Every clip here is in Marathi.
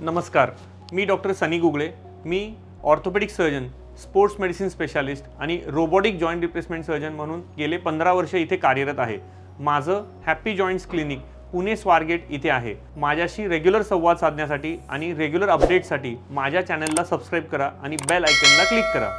नमस्कार मी डॉक्टर सनी गुगळे मी orthopaedic surgeon sports medicine specialist आणि रोबोटिक जॉईंट रिप्लेसमेंट सर्जन म्हणून गेले पंधरा वर्ष इथे कार्यरत आहे. माझं happy joints clinic Pune Swargate इथे आहे. माझ्याशी रेग्युलर संवाद साधण्यासाठी आणि रेग्युलर अपडेटसाठी माझ्या चॅनलला सबस्क्राईब करा आणि बेल आयकनला क्लिक करा.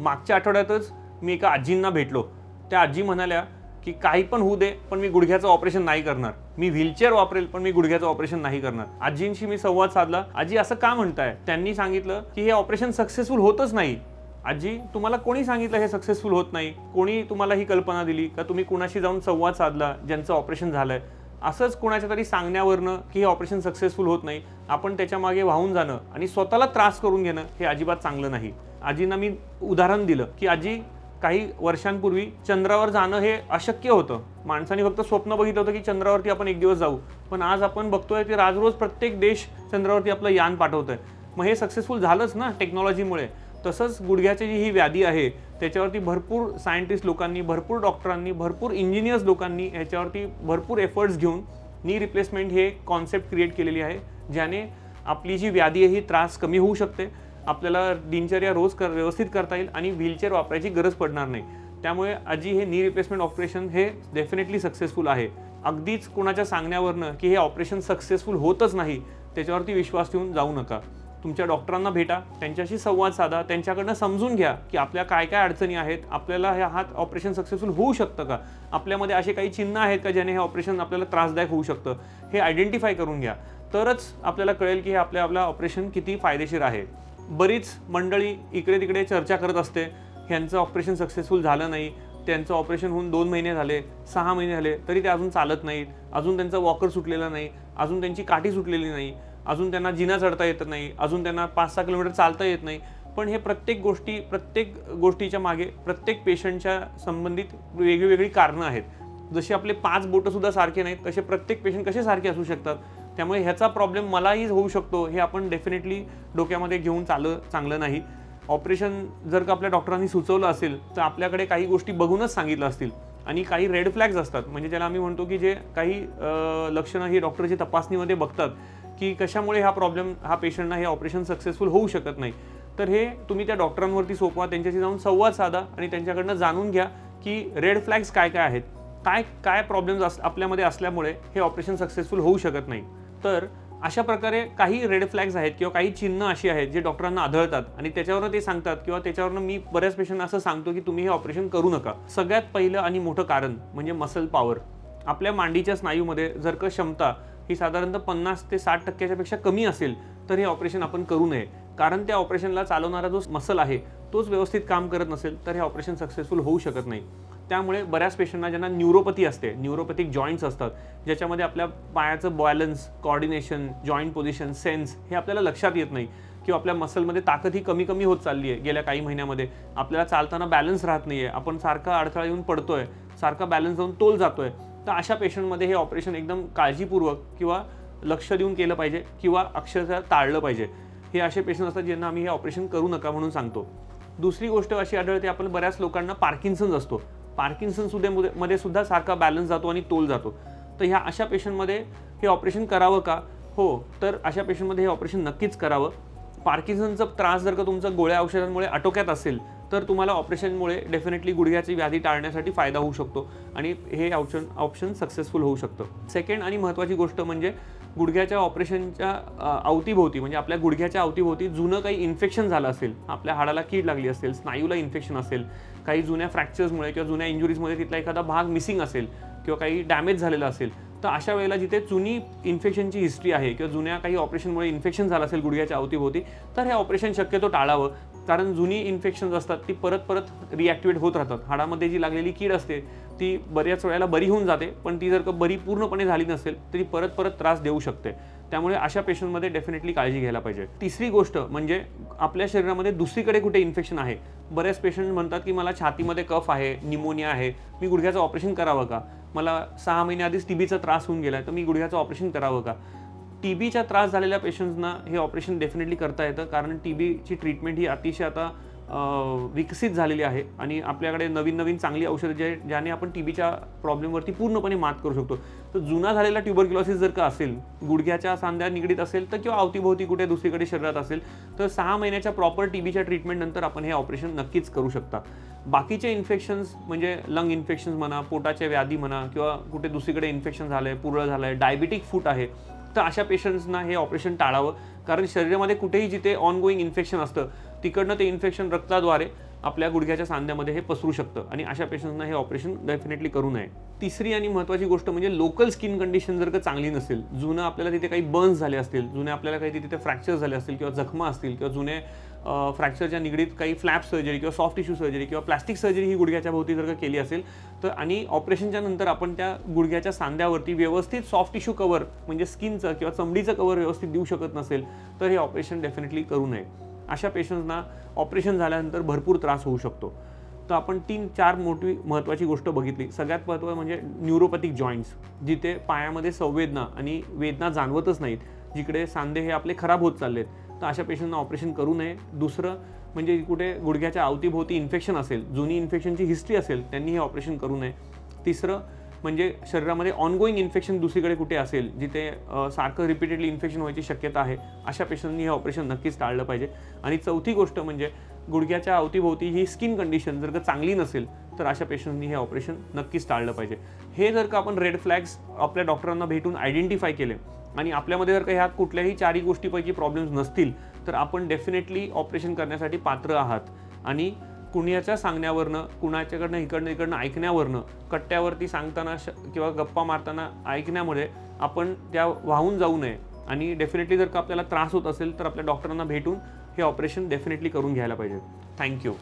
मागच्या आठवड्यातच मी एका आजींना भेटलो. त्या आजी म्हणाल्या की काही पण होऊ दे पण मी गुडघ्याचं ऑपरेशन नाही करणार. मी व्हीलचेअर वापरेल पण मी गुडघ्याचं ऑपरेशन नाही करणार. आजींशी मी संवाद साधला. आजी असं का म्हणताय? त्यांनी सांगितलं की हे ऑपरेशन सक्सेसफुल होतच नाही. आजी तुम्हाला कोणी सांगितलं हे सक्सेसफुल होत नाही? कोणी तुम्हाला ही कल्पना दिली? का तुम्ही कुणाशी जाऊन संवाद साधला ज्यांचं ऑपरेशन झालंय? असंच कुणाच्या तरी सांगण्यावरनं की हे ऑपरेशन सक्सेसफुल होत नाही. आपण त्याच्यामागे वाहून जाणं आणि स्वतःला त्रास करून घेणं हे अजिबात चांगलं नाही. आजींना मी उदाहरण दिलं की आजी काही वर्षांपूर्वी चंद्रावर जाणं हे अशक्य होतं. माणसाने फक्त स्वप्न बघितलं होतं की चंद्रावरती आपण एक दिवस जाऊ. पण आज आपण बघतोय की राजरोज प्रत्येक देश चंद्रावरती आपलं यान पाठवतोय. मग हे सक्सेसफुल झालंच ना टेक्नॉलॉजीमुळे तसंच गुडघ्याची जी ही व्याधी आहे त्याच्यावरती भरपूर सायंटिस्ट लोकांनी भरपूर डॉक्टरांनी भरपूर इंजिनियर्स लोकांनी ह्याच्यावरती भरपूर एफर्ट्स घेऊन नी रिप्लेसमेंट हे कॉन्सेप्ट क्रिएट केलेली आहे ज्याने आपली जी व्याधी आहे ही त्रास कमी होऊ शकते. आपल्याला दिनचर्या रोज कर व्यवस्थित करता येईल आणि व्हीलचेअर वापरायची गरज पडणार नाही. त्यामुळे आजी हे नी रिप्लेसमेंट ऑपरेशन हे डेफिनेटली सक्सेसफुल आहे. अगदीच कोणाच्या सांगण्यावरनं की हे ऑपरेशन सक्सेसफुल होतच नाही त्याच्यावरती विश्वास ठेवून जाऊ नका. तुमच्या डॉक्टरांना भेटा त्यांच्याशी संवाद साधा त्यांच्याकडनं समजून घ्या की आपल्या काय काय अडचणी आहेत आपल्याला हे हात ऑपरेशन सक्सेसफुल होऊ शकतं का? आपल्यामध्ये असे काही चिन्ह आहेत का ज्याने हे ऑपरेशन आपल्याला त्रासदायक होऊ शकतं? हे आयडेंटिफाय करून घ्या. तरच आपल्याला कळेल की हे आपल्या आपलं ऑपरेशन किती फायदेशीर आहे. बरीच मंडळी इकडे तिकडे चर्चा करत असते. ह्यांचं ऑपरेशन सक्सेसफुल झालं नाही. त्यांचं ऑपरेशन होऊन दोन महिने झाले सहा महिने झाले तरी ते अजून चालत नाहीत. अजून त्यांचा वॉकर सुटलेला नाही. अजून त्यांची काठी सुटलेली नाही. अजून त्यांना जिना चढता येत नाही. अजून त्यांना पाच सहा किलोमीटर चालता येत नाही. पण हे प्रत्येक गोष्टी प्रत्येक गोष्टीच्या मागे प्रत्येक पेशंटच्या संबंधित वेगळी कारणं आहेत. जसे आपले पाच बोटंसुद्धा सारखे नाहीत तसे प्रत्येक पेशंट कसे सारखे असू शकतात? त्यामुळे ह्याचा प्रॉब्लेम मलाही होऊ शकतो. हे आपण डेफिनेटली डोक्यामध्ये घेऊन चालं चांगलं नाही. ऑपरेशन जर का आपल्या डॉक्टरांनी सुचवलं असेल तर आपल्याकडे काही गोष्टी बघूनच सांगितलं असतील. आणि काही रेड फ्लॅग्स असतात. म्हणजे ज्याला आम्ही म्हणतो की जे काही लक्षणं ही डॉक्टरची तपासणीमध्ये बघतात की कशामुळे हा प्रॉब्लेम हा पेशंटना हे ऑपरेशन सक्सेसफुल होऊ शकत नाही. तर हे तुम्ही त्या डॉक्टरांवरती सोपवा त्यांच्याशी जाऊन संवाद साधा आणि त्यांच्याकडनं जाणून घ्या की रेड फ्लॅग्स काय काय आहेत. काय काय प्रॉब्लेम्स अस आपल्यामध्ये असल्यामुळे हे ऑपरेशन सक्सेसफुल होऊ शकत नाही. तर अशा प्रकारे काही रेड फ्लॅग्स आहेत किंवा काही चिन्ह अशी आहेत जे डॉक्टरांना आढळतात आणि त्याच्यावरनं ते सांगतात किंवा त्याच्यावरनं मी बऱ्याच पेशंटना असं सांगतो की तुम्ही हे ऑपरेशन करू नका. सगळ्यात पहिलं आणि मोठं कारण म्हणजे मसल पॉवर आपल्या मांडीच्या स्नायूमध्ये जर का क्षमता ही साधारणतः पन्नास ते साठ टक्क्याच्या पेक्षा कमी असेल तर हे ऑपरेशन आपण करू नये. कारण त्या ऑपरेशनला चालवणारा जो मसल आहे तोच व्यवस्थित काम करत नसेल तर हे ऑपरेशन सक्सेसफुल होऊ शकत नाही. त्यामुळे बऱ्याच पेशंटना ज्यांना न्यूरोपथी असते न्यूरोपॅथिक जॉईंट्स असतात ज्याच्यामध्ये आपल्या पायाचं balance coordination joint position sense हे आपल्याला लक्षात येत नाही. किंवा आपल्या मसलमध्ये ताकद ही कमी कमी होत चालली आहे गेल्या काही महिन्यामध्ये. आपल्याला चालताना बॅलन्स राहत नाही आहे आपण सारखा अडथळा येऊन पडतोय सारखा बॅलन्स जाऊन तोल जातो आहे तर अशा पेशंटमध्ये हे ऑपरेशन एकदम काळजीपूर्वक किंवा लक्ष देऊन केलं पाहिजे किंवा अक्षरशः टाळलं पाहिजे. हे असे पेशंट असतात ज्यांना आम्ही हे ऑपरेशन करू नका म्हणून सांगतो. दुसरी गोष्ट अशी आढळते आपण बऱ्याच लोकांना पार्किन्सन्स असतो. पार्किन्सन सुद्धा मध्ये सुद्धा सारखा बॅलन्स जातो आणि तोल जातो. तर ह्या अशा पेशंटमध्ये हे ऑपरेशन करावं का? हो तर अशा पेशंटमध्ये हे ऑपरेशन नक्कीच करावं. पार्किन्सनचा त्रास जर का तुमचा गोळ्या औषधांमुळे आटोक्यात असेल तर तुम्हाला ऑपरेशनमुळे डेफिनेटली गुडघ्याची व्याधी टाळण्यासाठी फायदा होऊ शकतो आणि हे ऑप्शन ऑप्शन सक्सेसफुल होऊ शकतं. सेकंड आणि महत्त्वाची गोष्ट म्हणजे गुडघ्याच्या ऑपरेशनच्या अवतीभोवती म्हणजे आपल्या गुडघ्याच्या अवतीभोवती जुनं काही इन्फेक्शन झालं असेल आपल्या हाडाला कीड लागली असेल स्नायूला इन्फेक्शन असेल काही जुन्या फ्रॅक्चर्समुळे किंवा जुन्या इंजुरीजमुळे तिथला एखादा भाग मिसिंग असेल किंवा काही डॅमेज झालेला असेल तर अशा वेळेला जिथे जुनी इन्फेक्शनची हिस्ट्री आहे किंवा जुन्या काही ऑपरेशनमुळे इन्फेक्शन झालं असेल गुडघ्याच्या अवतीभोवती तर हे ऑपरेशन शक्यतो टाळावं. कारण जुनी इन्फेक्शन्स असतात ती परत परत रिॲक्टिवेट होत राहतात. हाडामध्ये जी लागलेली कीड असते ती बऱ्याच वेळेला बरी होऊन जाते पण ती जर का बरी पूर्णपणे झाली नसेल तर ती परत परत त्रास देऊ शकते. त्यामुळे अशा पेशंटमध्ये डेफिनेटली काळजी घ्यायला पाहिजे. तिसरी गोष्ट म्हणजे आपल्या शरीरामध्ये दुसरीकडे कुठे इन्फेक्शन आहे? बऱ्याच पेशंट म्हणतात की मला छातीमध्ये कफ आहे निमोनिया आहे मी गुडघ्याचं ऑपरेशन करावं का? मला सहा महिने आधीच टीबीचा त्रास होऊन गेला तर मी गुडघ्याचं ऑपरेशन करावं का? टी बीच्या त्रास झालेल्या पेशंट्सना हे ऑपरेशन डेफिनेटली करता येतं कारण टी बीची ट्रीटमेंट ही अतिशय आता विकसित झालेली आहे आणि आपल्याकडे नवीन नवीन चांगली औषधं जे ज्याने आपण टी बीच्या प्रॉब्लेमवरती पूर्णपणे मात करू शकतो. तर जुना झालेला ट्युबरक्युलोसिस जर का असेल गुडघ्याच्या सांध्या निगडीत असेल तर किंवा अवतीभोवती कुठे दुसरीकडे शरीरात असेल तर सहा महिन्याच्या प्रॉपर टी बीच्या ट्रीटमेंटनंतर आपण हे ऑपरेशन नक्कीच करू शकता. बाकीचे इन्फेक्शन्स म्हणजे लंग इन्फेक्शन्स म्हणा पोटाच्या व्याधी म्हणा किंवा कुठे दुसरीकडे इन्फेक्शन झालं आहे पुरळ झालं आहे डायबिटिक फूट आहे तर अशा पेशंट्सना हे ऑपरेशन टाळावं. कारण शरीरामध्ये कुठेही जिथे ऑनगोईंग इन्फेक्शन असतं तिकडनं ते इन्फेक्शन रक्ताद्वारे आपल्या गुडघ्याच्या सांध्यामध्ये हे पसरू शकतं. आणि अशा पेशंट्सना हे ऑपरेशन डेफिनेटली करू नये. तिसरी आणि महत्त्वाची गोष्ट म्हणजे लोकल स्किन कंडिशन जर का चांगली नसेल जुनं आपल्याला तिथे काही बर्न्स झाले असतील जुने आपल्याला काही तिथे फ्रॅक्चर झाले असतील किंवा जखमा असतील किंवा जुने फ्रॅक्चरच्या निगडीत काही फ्लॅप सर्जरी किंवा सॉफ्ट टिश्यू सर्जरी किंवा प्लास्टिक सर्जरी ही गुडघ्याच्या भोवती जर का केली असेल तर आणि ऑपरेशनच्या नंतर आपण त्या गुडघ्याच्या सांध्यावरती व्यवस्थित सॉफ्ट टिश्यू कवर म्हणजे स्किनचं किंवा चमडीचं कवर व्यवस्थित देऊ शकत नसेल तर हे ऑपरेशन डेफिनेटली करू नये. अशा पेशंट्सना ऑपरेशन झाल्यानंतर भरपूर त्रास होऊ शकतो. तर आपण तीन चार मोठी महत्त्वाची गोष्ट बघितली. सगळ्यात महत्त्वाचं म्हणजे न्यूरोपॅथिक जॉईंट्स जिथे पायामध्ये संवेदना आणि वेदना जाणवतच नाहीत. जिकडे सांधे हे आपले खराब होत चाललेत. तर अशा पेशंटना ऑपरेशन करू नये. दुसरं म्हणजे कुठे गुडघ्याच्या अवतीभोवती इन्फेक्शन असेल जुनी इन्फेक्शनची हिस्ट्री असेल त्यांनी हे ऑपरेशन करू नये. तिसरं म्हणजे शरीरामध्ये ऑनगोईंग इन्फेक्शन दुसरीकडे कुठे असेल जिथे सारखं रिपीटेडली इन्फेक्शन व्हायची शक्यता आहे अशा पेशंटनी हे ऑपरेशन नक्कीच टाळलं पाहिजे. आणि चौथी गोष्ट म्हणजे गुडघ्याच्या अवतीभोवती ही स्किन कंडिशन जर का चांगली नसेल तर अशा पेशंटनी हे ऑपरेशन नक्कीच टाळलं पाहिजे. हे जर का आपण रेड फ्लॅग्स आपल्या डॉक्टरांना भेटून आयडेंटिफाय केले आणि आपल्यामध्ये जर का ह्या कुठल्याही चारही गोष्टीपैकी प्रॉब्लेम्स नसतील तर आपण डेफिनेटली ऑपरेशन करण्यासाठी पात्र आहात. आणि कुणाच्या सांगण्यावरनं कुणाच्याकडनं इकडनं इकडनं ऐकण्यावरनं कट्ट्यावरती सांगताना श किंवा गप्पा मारताना ऐकण्यामुळे आपण त्या वाहून जाऊ नये. आणि डेफिनेटली जर का आपल्याला त्रास होत असेल तर आपल्या डॉक्टरांना भेटून हे ऑपरेशन डेफिनेटली करून घ्यायला पाहिजे. थँक्यू